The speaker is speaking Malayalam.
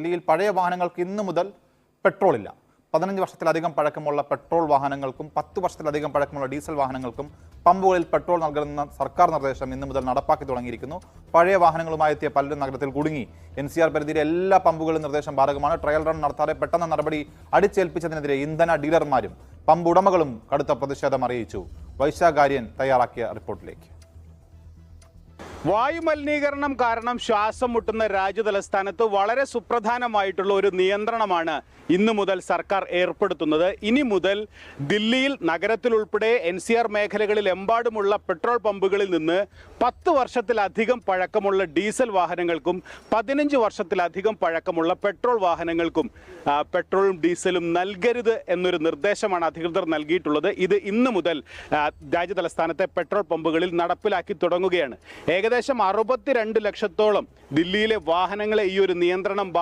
ദില്ലിയിൽ പഴയ വാഹനങ്ങൾക്ക് ഇന്നു മുതൽ പെട്രോൾ ഇല്ല. പതിനഞ്ച് വർഷത്തിലധികം പഴക്കമുള്ള പെട്രോൾ വാഹനങ്ങൾക്കും പത്ത് വർഷത്തിലധികം പഴക്കമുള്ള ഡീസൽ വാഹനങ്ങൾക്കും പമ്പുകളിൽ പെട്രോൾ നൽകുന്ന സർക്കാർ നിർദ്ദേശം ഇന്നു മുതൽ നടപ്പാക്കി തുടങ്ങിയിരിക്കുന്നു. പഴയ വാഹനങ്ങളുമായി എത്തിയ പലരും നഗരത്തിൽ കുടുങ്ങി. എൻ സി ആർ പരിധിയിലെ എല്ലാ പമ്പുകളും നിർദ്ദേശം ബാധകമാണ്. ട്രയൽ റൺ നടത്താതെ പെട്ടെന്ന് നടപടി അടിച്ചേൽപ്പിച്ചതിനെതിരെ ഇന്ധന ഡീലർമാരും പമ്പ് ഉടമകളും കടുത്ത പ്രതിഷേധം അറിയിച്ചു. വൈശാഖാര്യൻ തയ്യാറാക്കിയ റിപ്പോർട്ടിലേക്ക്. വായുമലിനീകരണം കാരണം ശ്വാസം മുട്ടുന്ന രാജ്യതലസ്ഥാനത്ത് വളരെ സുപ്രധാനമായിട്ടുള്ള ഒരു നിയന്ത്രണമാണ് ഇന്നു മുതൽ സർക്കാർ ഏർപ്പെടുത്തുന്നത്. ഇനി മുതൽ ദില്ലിയിൽ നഗരത്തിലുൾപ്പെടെ എൻ സി ആർ മേഖലകളിൽ എമ്പാടുമുള്ള പെട്രോൾ പമ്പുകളിൽ നിന്ന് പത്ത് വർഷത്തിലധികം പഴക്കമുള്ള ഡീസൽ വാഹനങ്ങൾക്കും പതിനഞ്ച് വർഷത്തിലധികം പഴക്കമുള്ള പെട്രോൾ വാഹനങ്ങൾക്കും പെട്രോളും ഡീസലും നൽകരുത് എന്നൊരു നിർദ്ദേശമാണ് അധികൃതർ നൽകിയിട്ടുള്ളത്. ഇത് ഇന്ന് മുതൽ രാജ്യതലസ്ഥാനത്തെ പെട്രോൾ പമ്പുകളിൽ നടപ്പിലാക്കി തുടങ്ങുകയാണ്. ഏകദേശം അറുപത്തിരണ്ട് ലക്ഷത്തോളം ദില്ലിയിലെ വാഹനങ്ങളെ ഈ ഒരു നിയന്ത്രണം